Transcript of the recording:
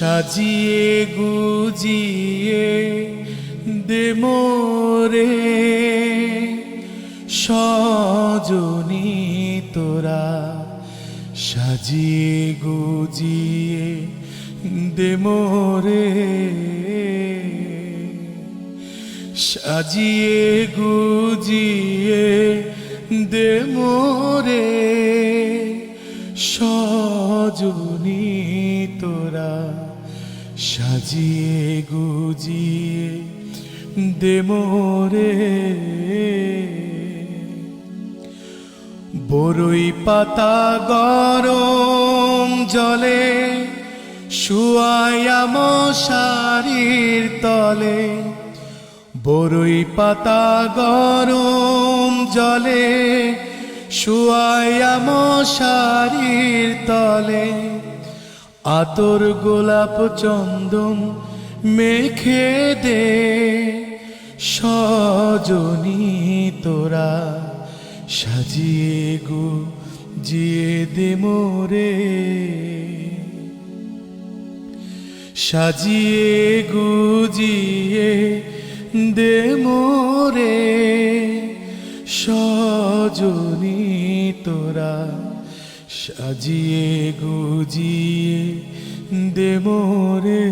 সাজিয়ে গুজিয়ে দে মোরে। সজনী তোরা সাজিয়ে গুজিয়ে দে মোরে। সাজিয়ে গুজিয়ে দে মোরে। সজনী তোরা সাজিয়ে গুজিয়ে দে মোরে। বরই পাতা গরম জলে শুয়াইয়া মশারির তলে। বরই পাতা গরম জলে শুয়াইয়া মশারির তলে, আতর গোলাপ চন্দন মেখে দে। সজনী তোরা সাজিয়ে গো, জিয়ে দে মোরে। সাজিয়ে গুজিয়ে দে মোরে। সজনী তোরা সাজিয়ে গুজিয়ে দে মোরে